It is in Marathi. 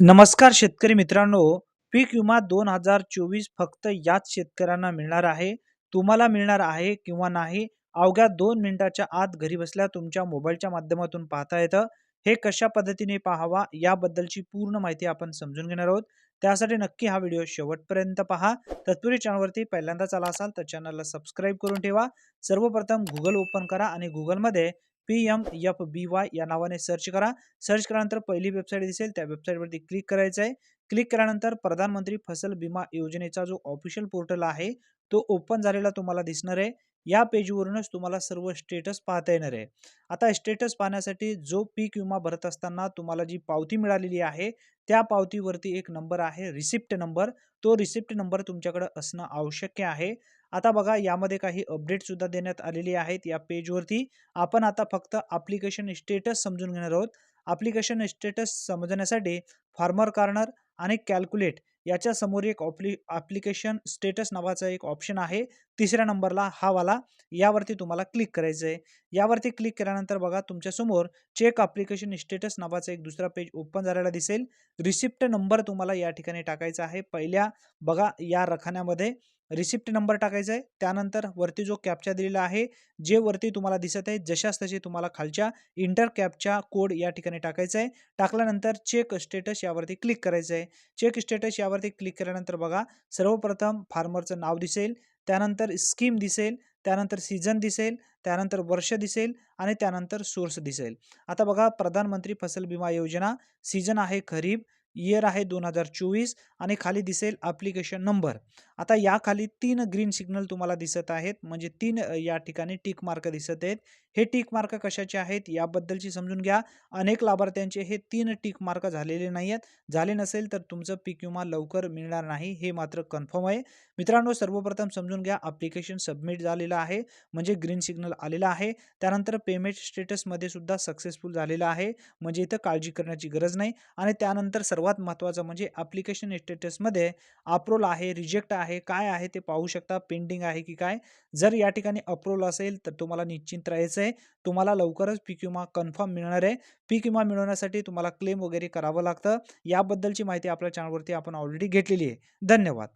नमस्कार शेतकरी मित्रांनो, पीक विमा दोन हजार चोवीस फक्त याच शेतकऱ्यांना मिळणार आहे. तुम्हाला मिळणार आहे किंवा नाही, अवघ्या दोन मिनिटाच्या आत घरी बसल्या तुमच्या मोबाईलच्या माध्यमातून पाहता येतं. हे कशा पद्धतीने पाहावा याबद्दलची पूर्ण माहिती आपण समजून घेणार आहोत. त्यासाठी नक्की हा व्हिडिओ शेवटपर्यंत पहा. तत्पूर्वी चॅनलवरती पहिल्यांदाच आला असाल तर चॅनलला सबस्क्राईब करून ठेवा. सर्वप्रथम गुगल ओपन करा आणि गुगलमध्ये पी-एम-एफ-बी-वाय या नावाने सर्च करा. सर्च केल्यानंतर पहिली वेबसाईट दिसेल त्या वेबसाईटवरती क्लिक करायचं आहे. क्लिक केल्यानंतर प्रधानमंत्री फसल विमा योजनेचा जो ऑफिशियल पोर्टल आहे, तो ओपन झालेला तुम्हाला दिसणार आहे. या पेजवरूनच तुम्हाला सर्व स्टेटस पाहता येणार आहे. आता स्टेटस पाहण्यासाठी जो पीक विमा भरत असताना तुम्हाला जी पावती मिळालेली आहे, त्या पावतीवरती एक नंबर आहे रिसिप्ट नंबर. तो रिसिप्ट नंबर तुमच्याकडे असणं आवश्यक आहे. आता बघा यामध्ये काही अपडेटसुद्धा देण्यात आलेली आहेत या पेजवरती. आपण आता फक्त ॲप्लिकेशन स्टेटस समजून घेणार आहोत. ॲप्लिकेशन स्टेटस समजण्यासाठी फार्मर कार्नर आणि कॅल्क्युलेट याच्या समोर एक ऑप्ली ॲप्लिकेशन स्टेटस नावाचा एक ऑप्शन आहे. तिसऱ्या नंबरला हा वाला यावरती तुम्हाला क्लिक करायचं आहे. यावरती क्लिक केल्यानंतर बघा तुमच्यासमोर चेक ॲप्लिकेशन स्टेटस नावाचा एक दुसरा पेज ओपन झालेला दिसेल. रिसिप्ट नंबर तुम्हाला या ठिकाणी टाकायचा आहे. पहिल्या बघा या रखान्यामध्ये रिसिप्ट नंबर टाकायचा आहे. त्यानंतर वरती जो कॅपचा दिलेला आहे, जे वरती तुम्हाला दिसत आहे जशास तसे तुम्हाला खालच्या इंटर कॅपचा कोड या ठिकाणी टाकायचा आहे. टाकल्यानंतर चेक स्टेटस यावरती क्लिक करायचं आहे. चेक स्टेटस यावरती क्लिक केल्यानंतर बघा सर्वप्रथम फार्मरचं नाव दिसेल, त्यानंतर स्कीम दिसेल, त्यानंतर सीझन दिसेल, त्यानंतर वर्ष दिसेल आणि त्यानंतर सोर्स दिसेल. आता बघा प्रधानमंत्री फसल विमा योजना, सीझन आहे खरीप, इयर आहे 2024 आणि खाली दिसेल ॲप्लिकेशन नंबर. आता याखाली तीन ग्रीन सिग्नल तुम्हाला दिसत आहेत. म्हणजे तीन या ठिकाणी टिक मार्क दिसत आहेत. हे टिक मार्क कशाचे आहेत याबद्दलची समजून घ्या. अनेक लाभार्थ्यांचे हे तीन टिक मार्क झालेले नाही आहेत. झाले नसेल तर तुमचं पीक विमा लवकर मिळणार नाही हे मात्र कन्फर्म आहे. मित्रांनो सर्वप्रथम समजून घ्या ॲप्लिकेशन सबमिट झालेलं आहे. म्हणजे ग्रीन सिग्नल आलेला आहे. त्यानंतर पेमेंट स्टेटसमध्ये सुद्धा सक्सेसफुल झालेलं आहे. म्हणजे इथं काळजी करण्याची गरज नाही आणि त्यानंतर सर्वात महत्त्वाचं म्हणजे ॲप्लिकेशन स्टेटसमध्ये अप्रूव्हल आहे, रिजेक्ट आहे, काय आहे ते पाहू शकता. पेंडिंग आहे की काय. जर या ठिकाणी अप्रूव्हल असेल तर तुम्हाला निश्चिंत राहायचं आहे. तुम्हाला लवकरच पीक विमा कन्फर्म मिळणार आहे. पीक विमा मिळवण्यासाठी तुम्हाला क्लेम वगैरे करावं लागतं. याबद्दलची माहिती आपल्या चॅनलवरती आपण ऑलरेडी घेतलेली आहे. धन्यवाद.